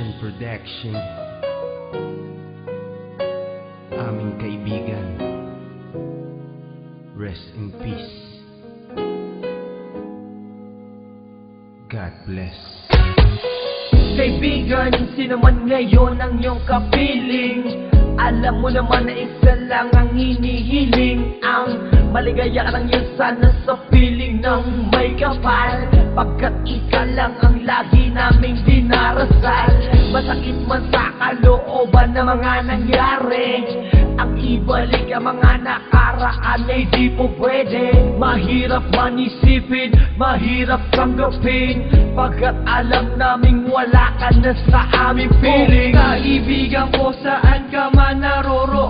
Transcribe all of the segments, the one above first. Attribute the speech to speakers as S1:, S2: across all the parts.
S1: Action Production. Aming kaibigan. Rest in peace. God bless.
S2: Kaibigan, sino man ngayon ang iyong kapiling? Alam mo naman na isa lang ang hinihiling. Ang maligaya ka lang yan sana sa piling ng may kapal. Pagkat isa lang ang lagi naming dinarasal. Masakit man sa kalooban na mga nangyari. Ang ibalik ang mga nakaraan ay di po pwede. Mahirap man isipin, mahirap tanggapin. Pagkat alam naming wala ka na sa aming piling.
S3: Kaibigan ko saan ka man naroroon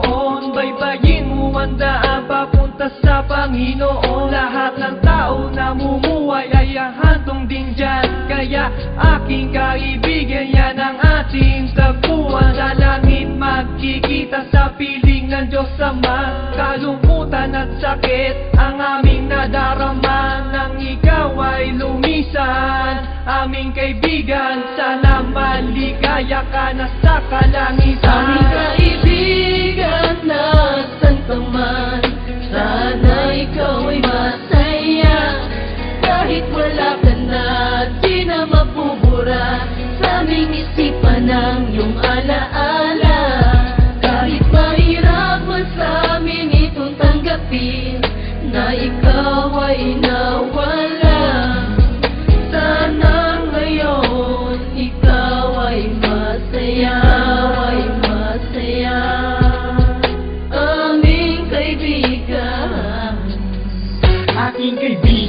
S3: Panginoon Lahat ng tao na mumuhay ay hantong din dyan. Kaya aking kaibigan yan ang ating tagpuan Sa langit magkikita sa piling ng Diyos Ama. Kalungkutan at sakit ang aming nadarama Nang ikaw ay lumisan Aming kaibigan, sana maligaya ka na sa kalangitan
S4: isipan ang iyong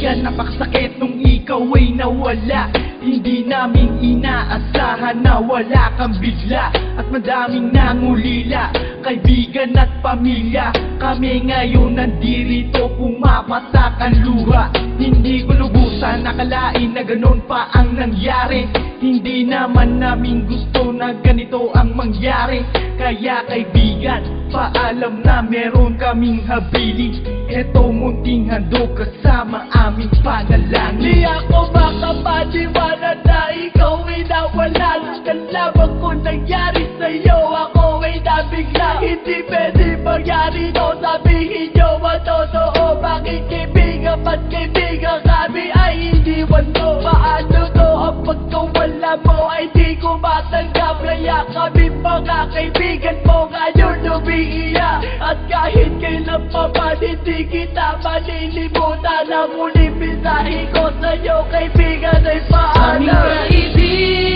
S4: kaibigan,
S3: napakasakit nung ikaw ay nawala. Hindi namin inaasahan na wala kang bigla. At madaming nangulila Kaibigan at pamilya. Kami ngayon nandirito Pumapatak ang luha. Hindi ko nakalain na ganun pa ang nangyari. Hindi naman namin gusto na ganito ang mangyari. Kaya kaibigan, paalam na meron kaming habili Eto munting handog kasama aming panalangin. Di ako makapaniwala na ikaw ay nawala. Ang lamang ko nangyari sa'yo. Ako ay nabigla Hindi pwede mangyari to sabihin nyo ang totoo Bakit kaibigan ba't kaibigan kami ay hindi mo Paano to? Ang pagkawala mo ay di ko matanggap. Kaya kami mga kaibigan mo ngayon umiiyak At kahit kailan pa man hindi kita malilimutan. Ang uling mensahe ko sa'yo kaibigan ay
S4: Aming
S3: paalam
S4: kaibigan,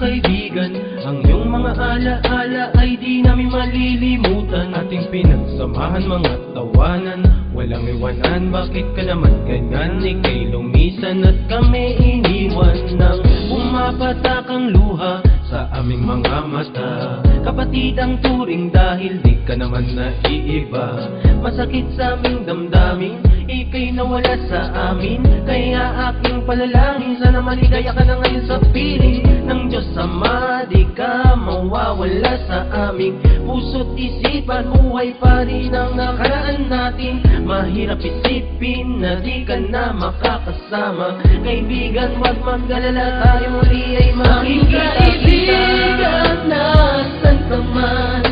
S4: kaibigan.
S3: Ang iyong mga alaala ay di namin malilimutan. Ating pinagsamahan mga tawanan Walang iwanan, bakit ka naman ganyan? Ika'y lumisan at kami iniwan Nang pumapatak ang luha sa aming mga mata. Kapatid ang turing dahil di ka naman naiiba. Masakit sa aming damdamin, ika'y nawala sa amin? Kaya aking palalangin, sana maligaya ka na ngayon sa piling. Ng Diyos Ama, di ka mawawala sa aming puso't isipan. Buhay pa rin ang nakaraan natin. Mahirap isipin na di ka na makakasama. Kaibigan, wag mag-alala, tayo muli ay makikita
S4: kaibigan, nasan ka man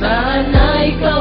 S4: Sana ikaw